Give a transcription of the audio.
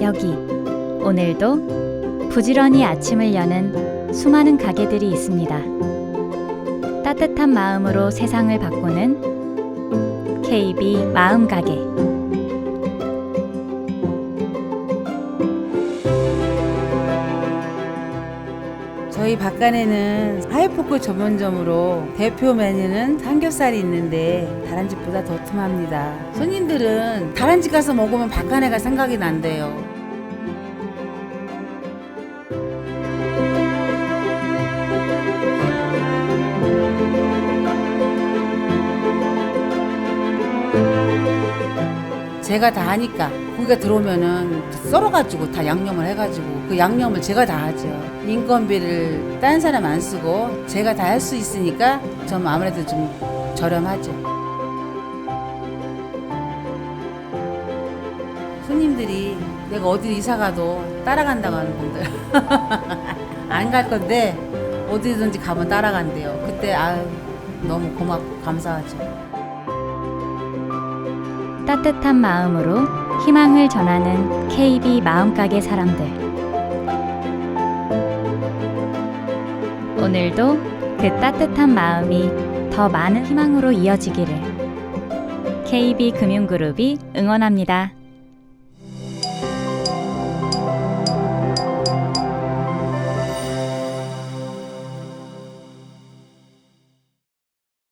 여기 오늘도 부지런히 아침을 여는 수많은 가게들이 있습니다. 따뜻한 마음으로 세상을 바꾸는 KB 마음 가게. 저희 박간에는 하이포크 전문점으로 대표 메뉴는 삼겹살이 있는데 다른 집보다 더 tum합니다. 손님들은 다른 집 가서 먹으면 박간에가 생각이 난대요. 제가 다 하니까 고기가 들어오면은 썰어가지고 다 양념을 해가지고 그 양념을 제가 다 하죠. 인건비를 딴 사람 안 쓰고 제가 다 할 수 있으니까 좀 아무래도 좀 저렴하죠. 손님들이 내가 어디 이사 가도 따라간다고 하는 분들 안 갈 건데 어디든지 가면 따라간대요. 그때 아유 너무 고맙고 감사하죠. 따뜻한 마음으로 희망을 전하는 KB 마음가게 사람들. 오늘도 그 따뜻한 마음이 더 많은 희망으로 이어지기를 KB 금융그룹이 응원합니다.